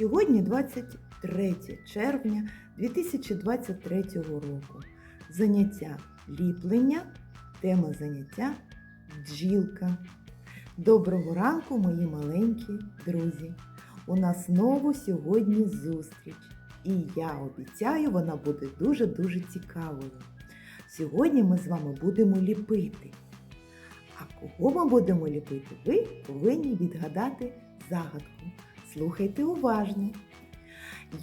Сьогодні 23 червня 2023 року. Заняття ліплення, тема заняття бджілка. Доброго ранку, мої маленькі друзі! У нас знову сьогодні зустріч. І я обіцяю, вона буде дуже-дуже цікавою. Сьогодні ми з вами будемо ліпити. А кого ми будемо ліпити, ви повинні відгадати загадку. Слухайте уважно.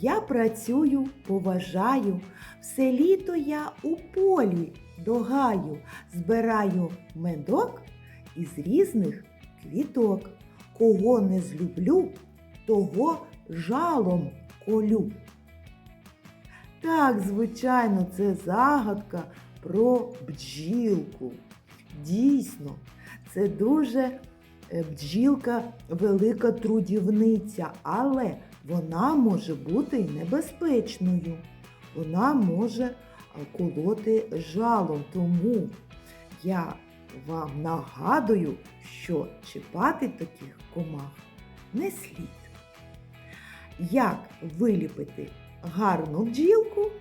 Я працюю, поважаю, все літо я у полі догаю, збираю медок із різних квіток. Кого не злюблю, того жалом колю. Так, звичайно, це загадка про бджілку. Дійсно, це дуже бджілка велика трудівниця, але вона може бути небезпечною. Вона може е, колоти жалом. Тому я вам нагадую, що чіпати таких комах не слід. Як виліпити гарну бджілку,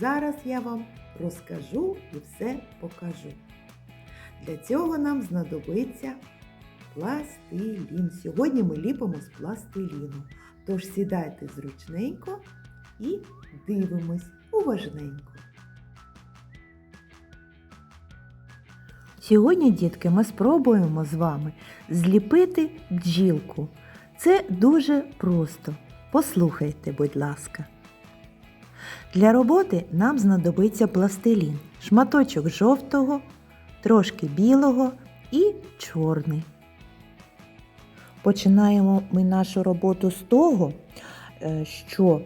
зараз я вам розкажу і все покажу. Для цього нам знадобиться пластилін. Сьогодні ми ліпимо з пластиліну. Тож сідайте зручненько і дивимось уважненько. Сьогодні, дітки, ми спробуємо з вами зліпити бджілку. Це дуже просто. Послухайте, будь ласка. Для роботи нам знадобиться пластилін, шматочок жовтого, трошки білого і чорний. Починаємо ми нашу роботу з того, е, що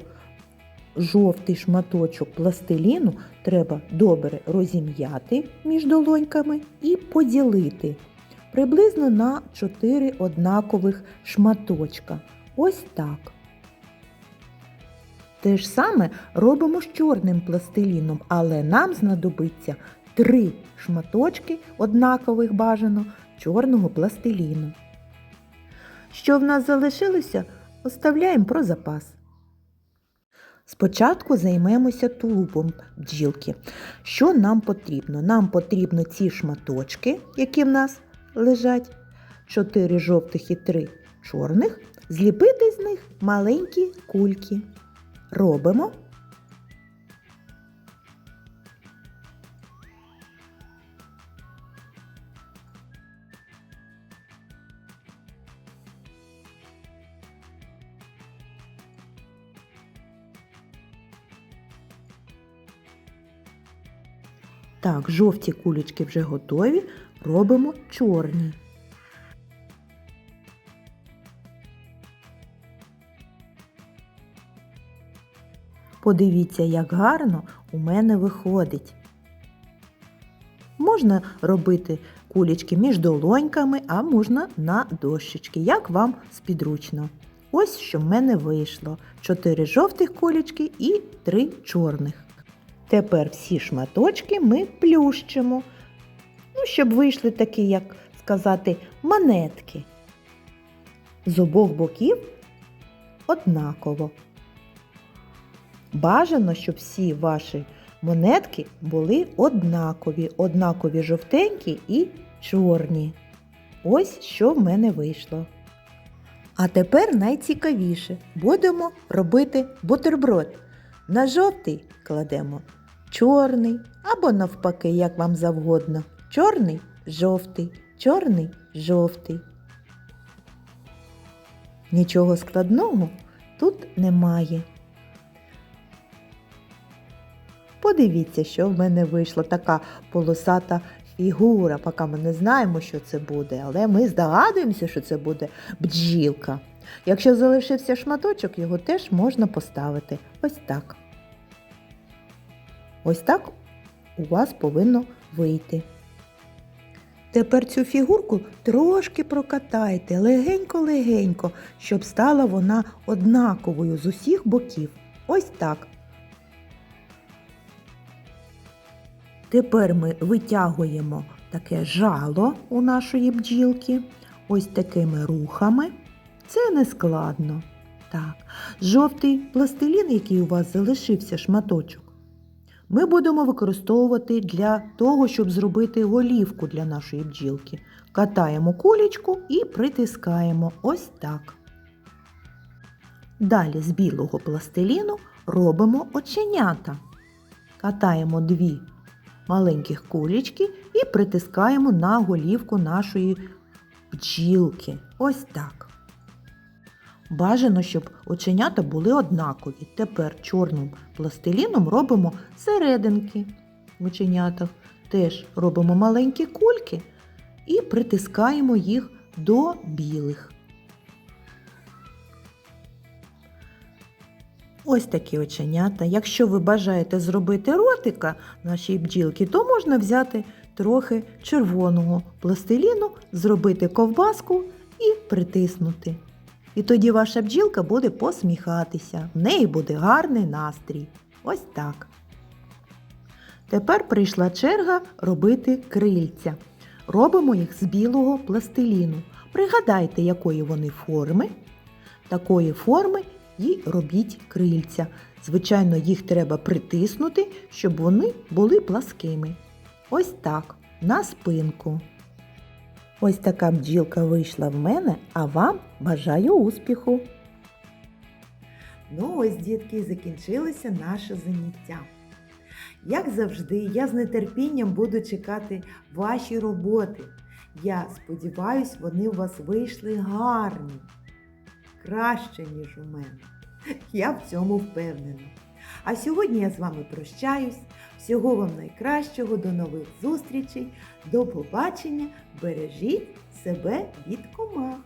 жовтий шматочок пластиліну треба добре розім'яти між долоньками і поділити приблизно на 4 однакових шматочка. Ось так. Те ж саме робимо з чорним пластиліном, але нам знадобиться три шматочки однакових бажано чорного пластиліну. Що в нас залишилося, оставляємо про запас. Спочатку займемося тулубом бджілки. Що нам потрібно? Нам потрібно ці шматочки, які в нас лежать, 4 жовтих і 3 чорних, зліпити з них маленькі кульки. Робимо. Так, жовті кулечки вже готові, робимо чорні. Подивіться, як гарно у мене виходить. Можна робити кулечки між долоньками, а можна на дощечки, як вам спідручно. Ось що в мене вийшло: 4 жовтих кулечки і 3 чорних. Тепер всі шматочки ми плющимо, ну, щоб вийшли такі, як сказати, монетки. З обох боків однаково. Бажано, щоб всі ваші монетки були однакові, однакові жовтенькі і чорні. Ось що в мене вийшло. А тепер найцікавіше будемо робити бутерброд. На жовтий кладемо чорний або навпаки, як вам завгодно. Чорний жовтий, чорний жовтий. Нічого складного тут немає. Подивіться, що в мене вийшла така полосата фігура, поки ми не знаємо, що це буде, але ми здогадуємося, що це буде бджілка. Якщо залишився шматочок, його теж можна поставити ось так. Ось так у вас повинно вийти. Тепер цю фігурку трошки прокатайте легенько-легенько, щоб стала вона однаковою з усіх боків. Ось так. Тепер ми витягуємо таке жало у нашої бджілки ось такими рухами. Це не складно. так. Жовтий пластилін, який у вас залишився шматочок, ми будемо використовувати для того, щоб зробити голівку для нашої бджілки. Катаємо кулечку і притискаємо ось так. Далі з білого пластиліну робимо оченята. Катаємо дві маленьких кулечки і притискаємо на голівку нашої бджілки. Ось так. Бажано, щоб оченята були однакові. Тепер чорним пластиліном робимо серединки в оченятах. Теж робимо маленькі кульки і притискаємо їх до білих. Ось такі оченята. Якщо ви бажаєте зробити ротика нашій бджілки, то можна взяти трохи червоного пластиліну, зробити ковбаску і притиснути. І тоді ваша бджілка буде посміхатися, в неї буде гарний настрій. Ось так. Тепер прийшла черга робити крильця. Робимо їх з білого пластиліну. Пригадайте, якої вони форми. Такої форми і робіть крильця. Звичайно, їх треба притиснути, щоб вони були пласкими. Ось так, на спинку. Ось така бджілка вийшла в мене, а вам бажаю успіху. Ну, ось, дітки, закінчилося наше заняття. Як завжди, я з нетерпінням буду чекати ваші роботи. Я сподіваюсь, вони у вас вийшли гарні, краще, ніж у мене. Я в цьому впевнена. А сьогодні я з вами прощаюсь. Всього вам найкращого, до нових зустрічей, до побачення, бережіть себе від комах.